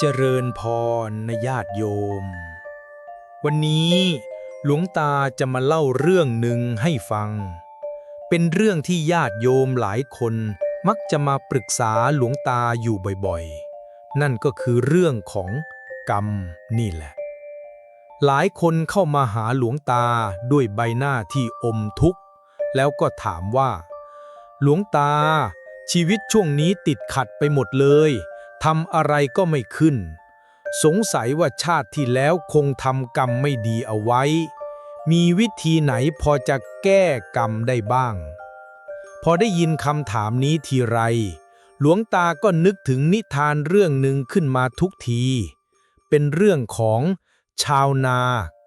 เจริญพรนญาติโยม วันนี้หลวงตาจะมาเล่าเรื่องหนึ่งให้ฟัง เป็นเรื่องที่ญาติโยมหลายคนมักจะมาปรึกษาหลวงตาอยู่บ่อยๆ นั่นก็คือเรื่องของกรรมนี่แหละ หลายคนเข้ามาหาหลวงตาด้วยใบหน้าที่อมทุกข์ แล้วก็ถามว่า หลวงตาชีวิตช่วงนี้ติดขัดไปหมดเลย ทำอะไรก็ไม่ขึ้น สงสัยว่าชาติที่แล้วคงทำกรรมไม่ดีเอาไว้ มีวิธีไหนพอจะแก้กรรมได้บ้าง พอได้ยินคำถามนี้ทีไร หลวงตาก็นึกถึงนิทานเรื่องหนึ่งขึ้นมาทุกที เป็นเรื่องของชาวนา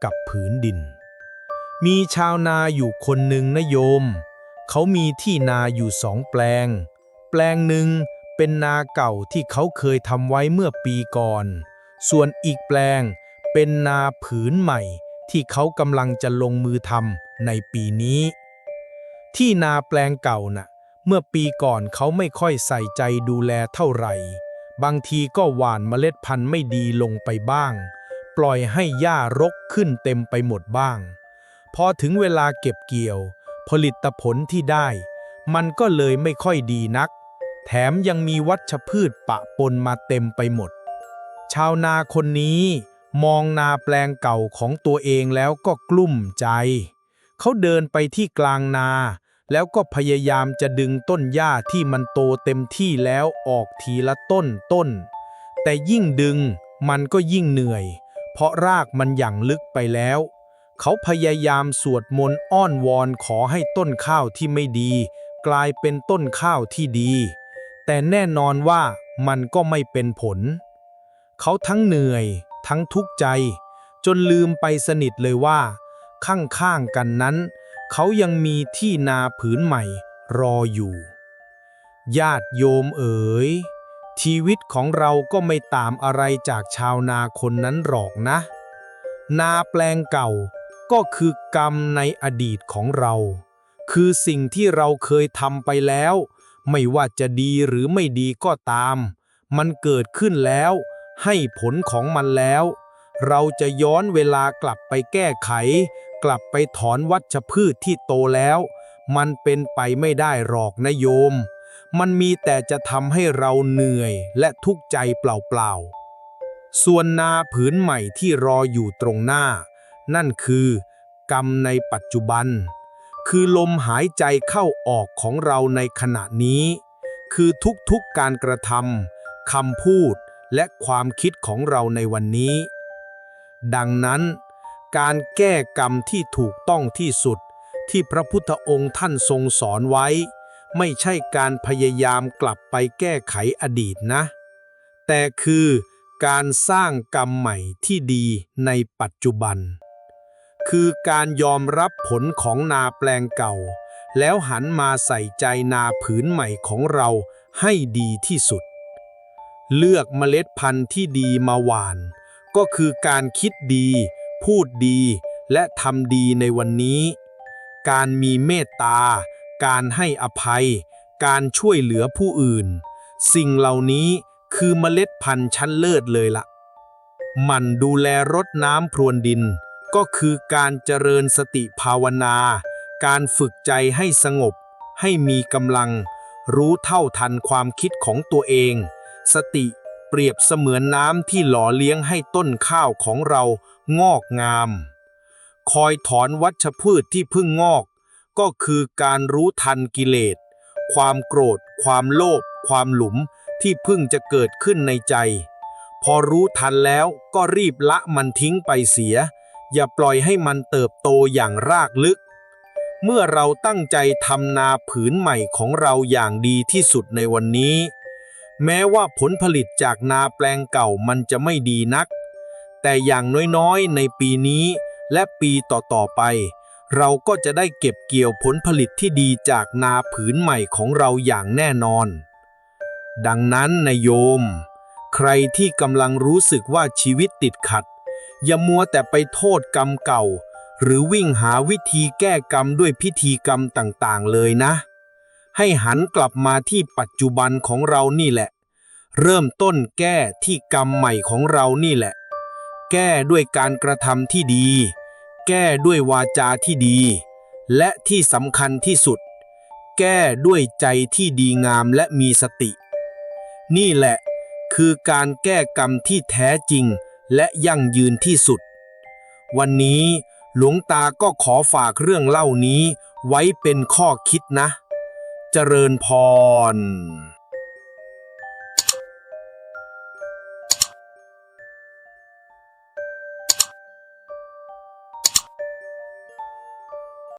กับผืนดิน มีชาวนาอยู่คนหนึ่งนะโยม เขามีที่นาอยู่สองแปลง แปลงหนึ่ง เป็นนาเก่าที่เขาเคยทำไว้เมื่อปีก่อน ส่วนอีกแปลง เป็นนาผืนใหม่ ที่เขากำลังจะลงมือทำในปีนี้ ที่นาแปลงเก่าน่ะ เมื่อปีก่อนเขาไม่ค่อยใส่ใจดูแลเท่าไหร่ บางทีก็หว่านเมล็ดพันธุ์ไม่ดีลงไปบ้าง ปล่อยให้หญ้ารกขึ้นเต็มไปหมดบ้าง พอถึงเวลาเก็บเกี่ยว ผลิตผลที่ได้ มันก็เลยไม่ค่อยดีนัก แถมยังมีวัชพืชปะปนมาเต็มไปหมด ชาวนาคนนี้มองนาแปลงเก่าของตัวเองแล้วก็กลุ้มใจ เขาเดินไปที่กลางนา แล้วก็พยายามจะดึงต้นหญ้าที่มันโตเต็มที่แล้วออกทีละต้นต้น แต่ยิ่งดึงมันก็ยิ่งเหนื่อย เพราะรากมันหยั่งลึกไปแล้ว เขาพยายามสวดมนต์อ้อนวอนขอให้ต้นข้าวที่ไม่ดี กลายเป็นต้นข้าวที่ดี แต่แน่นอนว่ามันก็ไม่เป็นผล เขาทั้งเหนื่อย ทั้งทุกข์ใจ จนลืมไปสนิทเลยว่า ข้างๆกันนั้น เขายังมีที่นาผืนใหม่รออยู่ ญาติโยมเอ๋ยชีวิตของเราก็ไม่ตางอะไรจากชาวนาคนนั้นหรอกนะ นาแปลงเก่าก็คือกรรมในอดีตของเรา คือสิ่งที่เราเคยทำไปแล้ว ไม่ว่าจะดีหรือไม่ดีก็ตาม มันเกิดขึ้นแล้ว ให้ผลของมันแล้ว เราจะย้อนเวลากลับไปแก้ไข กลับไปถอนวัชพืชที่โตแล้ว มันเป็นไปไม่ได้หรอกนะโยม มันมีแต่จะทำให้เราเหนื่อยและทุกข์ใจเปล่าๆ ส่วนนาผืนใหม่ที่รออยู่ตรงหน้า นั่นคือกรรมในปัจจุบัน คือลมหายใจเข้าออกของเราในขณะนี้ คือทุกๆการกระทำคำพูดและความคิดของเราในวันนี้ ดังนั้น การแก้กรรมที่ถูกต้องที่สุดที่พระพุทธองค์ท่านทรงสอนไว้ ไม่ใช่การพยายามกลับไปแก้ไขอดีตนะ แต่คือการสร้างกรรมใหม่ที่ดีในปัจจุบัน คือการยอมรับผลของนาแปลงเก่า แล้วหันมาใส่ใจนาผืนใหม่ของเราให้ดีที่สุด เลือกเมล็ดพันธุ์ที่ดีมาหว่าน ก็คือการคิดดี พูดดีและทำดีในวันนี้ การมีเมตตา การให้อภัย การช่วยเหลือผู้อื่น สิ่งเหล่านี้คือเมล็ดพันธุ์ชั้นเลิศเลยละ่ะ มันดูแลรดน้ำพรวนดิน ก็คือการเจริญสติภาวนา การฝึกใจให้สงบ ให้มีกำลัง รู้เท่าทันความคิดของตัวเอง สติเปรียบเสมือนน้ำที่หล่อเลี้ยงให้ต้นข้าวของเรางอกงาม คอยถอนวัชพืชที่พิ่งงอก ก็คือการรู้ทันกิเลส ความโกรธ ความโลภ ความหลุมที่พิ่งจะเกิดขึ้นในใจ พอรู้ทันแล้วก็รีบละมันทิ้งไปเสีย อย่าปล่อยให้มันเติบโตอย่างรากลึก เมื่อเราตั้งใจทำนาผืนใหม่ของเราอย่างดีที่สุดในวันนี้ แม้ว่าผลผลิตจากนาแปลงเก่ามันจะไม่ดีนัก แต่อย่างน้อยๆ ในปีนี้และปีต่อๆไป เราก็จะได้เก็บเกี่ยวผลผลิตที่ดีจากนาผืนใหม่ของเราอย่างแน่นอน ดังนั้นนายโยม ใครที่กำลังรู้สึกว่าชีวิตติดขัด อย่ามัวแต่ไปโทษกรรมเก่า หรือวิ่งหาวิธีแก้กรรมด้วยพิธีกรรมต่างๆ เลยนะ ให้หันกลับมาที่ปัจจุบันของเรานี่แหละ เริ่มต้นแก้ที่กรรมใหม่ของเรานี่แหละ แก้ด้วยการกระทำที่ดี แก้ด้วยวาจาที่ดี และที่สำคัญที่สุด แก้ด้วยใจที่ดีงามและมีสติ นี่แหละคือการแก้กรรมที่แท้จริง และยั่งยืนที่สุด วันนี้หลวงตาก็ขอฝากเรื่องเล่านี้ไว้เป็นข้อคิดนะ เจริญพร